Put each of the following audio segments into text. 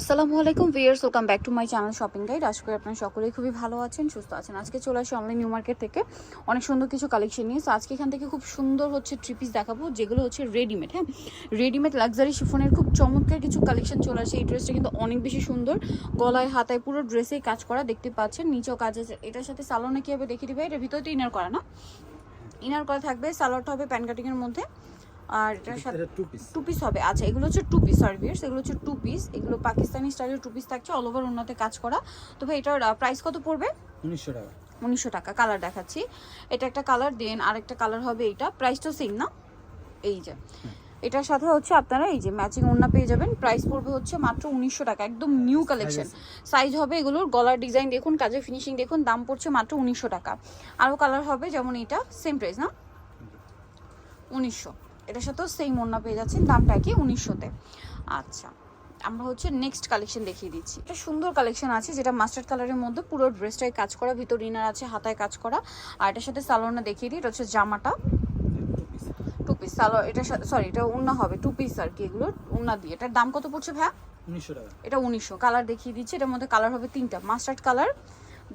আসসালামু আলাইকুম viewers welcome back to my channel shopping guide. আশা করি আপনারা সকলেই খুবই ভালো আছেন, সুস্থ আছেন। আজকে চলে আসি অনলাইন নিউ মার্কেট থেকে। অনেক সুন্দর কিছু কালেকশন নিয়ে। তো আজকে এখান থেকে খুব সুন্দর হচ্ছে থ্রি পিস দেখাবো, যেগুলো হচ্ছে রেডিমেড হ্যাঁ? রেডিমেড লাক্সারি শিফনের খুব চমৎকার কিছু কালেকশন চলে আসে। এই ড্রেসটা কিন্তু অনেক বেশি সুন্দর। গলায়, হাতায় পুরো ড্রেসেই কাজ করা দেখতে পাচ্ছেন। নিচেও কাজ আছে। এটার সাথে সালোনা কীভাবে দেখিয়ে দিবে? এটার ভিতরে তো ইনার করা, না? ইনার করা থাকবে সালোয়ারটা হবে প্যান কাটিংয়ের মধ্যে। আর এটার সাথে টু পিস হবে। আচ্ছা এগুলো হচ্ছে টু পিস সার্ভিয়ার্স এগুলো হচ্ছে টু পিস এগুলো পাকিস্তানি স্টাইলের টু পিস থাকছে অল ওভার উন্নতে কাজ করা। তো ভাই এটার প্রাইস কত পড়বে? উনিশশো টাকা। উনিশশো টাকা কালার দেখাচ্ছি। এটা একটা কালার দেন আরেকটা কালার হবে এইটা। প্রাইসটাও সেম না? এই যে। এটার সাথে হচ্ছে আপনারা এই যে ম্যাচিং ওড়না পেয়ে যাবেন। প্রাইস পড়বে হচ্ছে মাত্র উনিশশো টাকা একদম নিউ কালেকশন সাইজ হবে এগুলোর গলার ডিজাইন দেখুন কাজের ফিনিশিং দেখুন দাম পড়ছে মাত্র উনিশশো টাকা। আরও কালার হবে যেমন এটা সেম প্রাইস না? উনিশশো। এটার সাথেও সেম ওড়না পেয়ে যাচ্ছেন দামটা কি উনিশশোতে। আচ্ছা আমরা হচ্ছে নেক্সট কালেকশন দেখিয়ে দিচ্ছি। এটা সুন্দর কালেকশন আছে যেটা মাস্টার্ড কালারের মধ্যে পুরো ড্রেসটাই কাজ করা ভিতর ইনার আছে হাতায় কাজ করা। আর এটার সাথে সালোয়ারটা দেখিয়ে দিই এটা হচ্ছে জামাটা। Two piece two piece salwar এটার সাথে সরি এটা উন্না হবে টু পিস আর কি এগুলো উন্না দিয়ে। এটার দাম কত পড়ছে ভাইয়া? উনিশশো টাকা। এটা উনিশশো কালার দেখিয়ে দিচ্ছি এটার মধ্যে কালার হবে তিনটা মাস্টার্ড কালার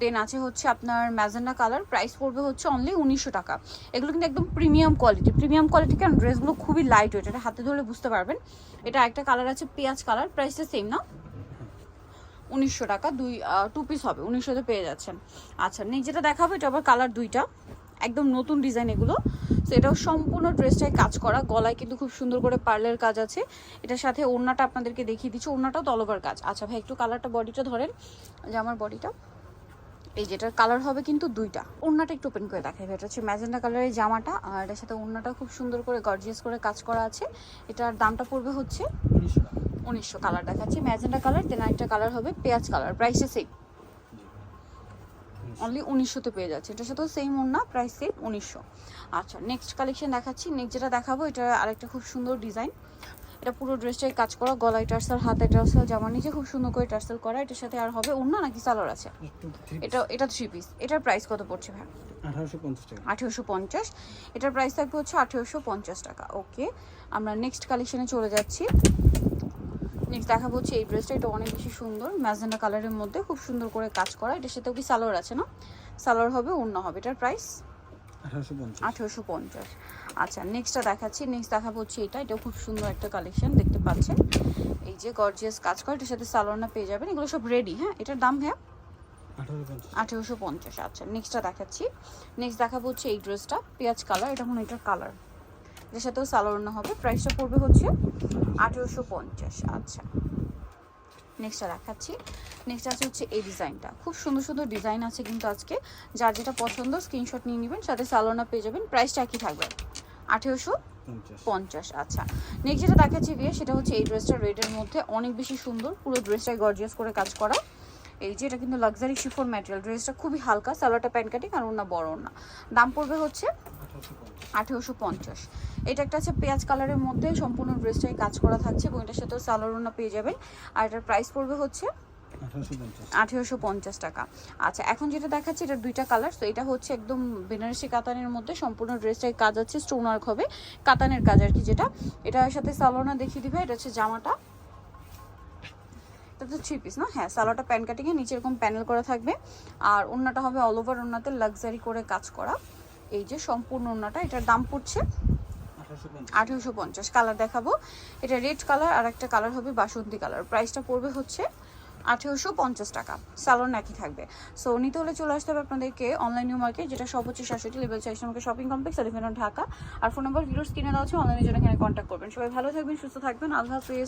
দেন আছে হচ্ছে আপনার ম্যাজেন্ডা কালার প্রাইস পড়বে হচ্ছে অনলি উনিশশো টাকা। এগুলো কিন্তু একদম প্রিমিয়াম কোয়ালিটি প্রিমিয়াম কোয়ালিটি কারণ ড্রেসগুলো খুবই লাইট ওয়েট এটা হাতে ধরে বুঝতে পারবেন। এটা একটা কালার আছে, পেঁয়াজ কালার প্রাইসটা সেম না? উনিশশো টাকা, দুই টু পিস হবে উনিশশোতে পেয়ে যাচ্ছেন। আচ্ছা নেই যেটা দেখাবো, এটা আবার কালার দুইটা। একদম নতুন ডিজাইন এগুলো। তো এটাও সম্পূর্ণ ড্রেসটাই কাজ করা, গলায় কিন্তু খুব সুন্দর করে পার্লের কাজ আছে। এটার সাথে ওড়নাটা আপনাদেরকে দেখিয়ে দিচ্ছি, ওড়নাটাও তলবার কাজ। আচ্ছা ভাই, একটু কালারটা বডিটা ধরেন। যে আমার বডিটা এই যেটার কালার হবে কিন্তু দুইটা। ওড়নাটা একটু ওপেন করে দেখাই এটা হচ্ছে ম্যাজেন্ডা কালারের জামাটা আর এটার সাথে ওড়নাটা খুব সুন্দর করে গর্জিয়াস করে কাজ করা আছে। এটার দামটা পড়বে হচ্ছে উনিশশো কালার দেখাচ্ছি ম্যাজেন্ডা কালার দেন একটা কালার হবে পেঁয়াজ কালার প্রাইসে সেম অনলি উনিশশোতে পেয়ে যাচ্ছে এটার সাথেও সেম ওড়না প্রাইস সেম উনিশশো। আচ্ছা নেক্সট কালেকশন দেখাচ্ছি নেক্সট যেটা দেখাবো এটা আরেকটা খুব সুন্দর ডিজাইন এটা পুরো ড্রেসটাই কাজ করা গলায় টার্সেল হাতে টার্সেল জামার নিচে খুব সুন্দর করে টার্সেল করা। এটার সাথে আর হবে ওড়না নাকি সালোয়ার আছে? এটা এটা থ্রি পিস এটার প্রাইস কত পড়ছে ভাই? আঠারোশো পঞ্চাশ এটার প্রাইস থাকবে হচ্ছে আঠেরোশো পঞ্চাশ টাকা। ওকে আমরা নেক্সট কালেকশনে চলে যাচ্ছি। নেক্সট দেখাবো হচ্ছে এই ড্রেসটা এটা অনেক বেশি সুন্দর। ম্যাজেন্ডা কালারের মধ্যে খুব সুন্দর করে কাজ করা। এটার সাথেও কি সালোয়ার আছে না? সালোয়ার হবে অন্য হবে। এটার প্রাইস আঠারোশো পঞ্চাশ। আচ্ছা নেক্সটটা দেখাচ্ছি। নেক্সট দেখাবো হচ্ছে এটা। এটাও খুব সুন্দর একটা কালেকশন দেখতে পাচ্ছেন? এই যে গর্জিয়াস কাজ করে এটার সাথে সালোয়ারটা পেয়ে যাবেন। এগুলো সব রেডি হ্যাঁ? এটার দাম হ্যাঁ আঠেরোশো পঞ্চাশ। আচ্ছা। নেক্সটটা দেখাচ্ছি। নেক্সট দেখাবো হচ্ছে এই ড্রেসটা পেঁয়াজ কালার এটা মনে এটার কালার এটার সাথেও সালোয়ার হবে। প্রাইসটা পড়বে হচ্ছে আঠেরোশো পঞ্চাশ আচ্ছা। নেক্সটটা দেখাচ্ছি। নেক্সট আছে হচ্ছে এই ডিজাইনটা খুব সুন্দর সুন্দর ডিজাইন আছে কিন্তু আজকে। যার যেটা পছন্দ স্ক্রিনশট নিয়ে নেবেন সাথে সালোনা পেয়ে যাবেন। প্রাইসটা একই থাকবে। আঠেরোশো পঞ্চাশ। আচ্ছা। নেক্সট যেটা দেখাচ্ছি বিয়ে সেটা হচ্ছে এই ড্রেসটা রেডের মধ্যে। অনেক বেশি সুন্দর। পুরো ড্রেসটাই গর্জিয়াস করে কাজ করা। এই যে এটা কিন্তু লাক্সারি শিফর ম্যাটেরিয়াল ড্রেসটা খুবই হালকা সালোয়ারটা প্যান্ট কাটিং আর ওনা বড় না দাম পড়বে হচ্ছে আঠারোশো পঞ্চাশ। এটা একটা আছে পেঁয়াজ কালারের মধ্যে সম্পূর্ণ ড্রেসটাই কাজ করা থাকছে এবং এটার সাথেও সালোয়ার পেয়ে যাবেন। আর এটার প্রাইস পড়বে হচ্ছে আঠেরোশো পঞ্চাশ। টাকা। আচ্ছা এখন যেটা দেখাচ্ছে এটার দুইটা কালার তো এটা হচ্ছে একদম বেনারসি কাতানের মধ্যে সম্পূর্ণ ড্রেসটাই কাজ আছে স্টোন ওয়ার্ক হবে কাতানের কাজ আর কি যেটা। এটার সাথে সালোনা দেখিয়ে দিবে এটা হচ্ছে জামাটা। এটা তো থ্রি পিস না? হ্যাঁ সালোয়ারটা প্যান কাটিংয়ে নিচে এরকম প্যানেল করা থাকবে। আর ওড়নাটা হবে অল ওভার ওড়নাতে লাক্সারি করে কাজ করা। এই যে সম্পূর্ণ ওড়নাটা এটার দাম পড়ছে আঠারোশো পঞ্চাশ। কালার দেখাবো। এটা রেড কালার আর একটা কালার হবে বাসন্তী কালার প্রাইসটা পড়বে হচ্ছে আঠেরোশো পঞ্চাশ টাকা। সালোন একই থাকবে। সো নিতে হলে চলে আসতে হবে আপনাদেরকে অনলাইন নিউ মার্কেট যেটা সব হচ্ছে সাতষট্টি লেভেল চাইছে আমাকে শপিং কমপ্লেক্স এলিফেন্ট ঢাকা। আর ফোন নাম্বার ভিডিওস কিনে দেওয়া হচ্ছে অনলাইনের জন্য এখানে কন্ট্যাক্ট করবেন। সবাই ভালো থাকবেন, সুস্থ থাকবেন। আল্লাহ হাফিজ।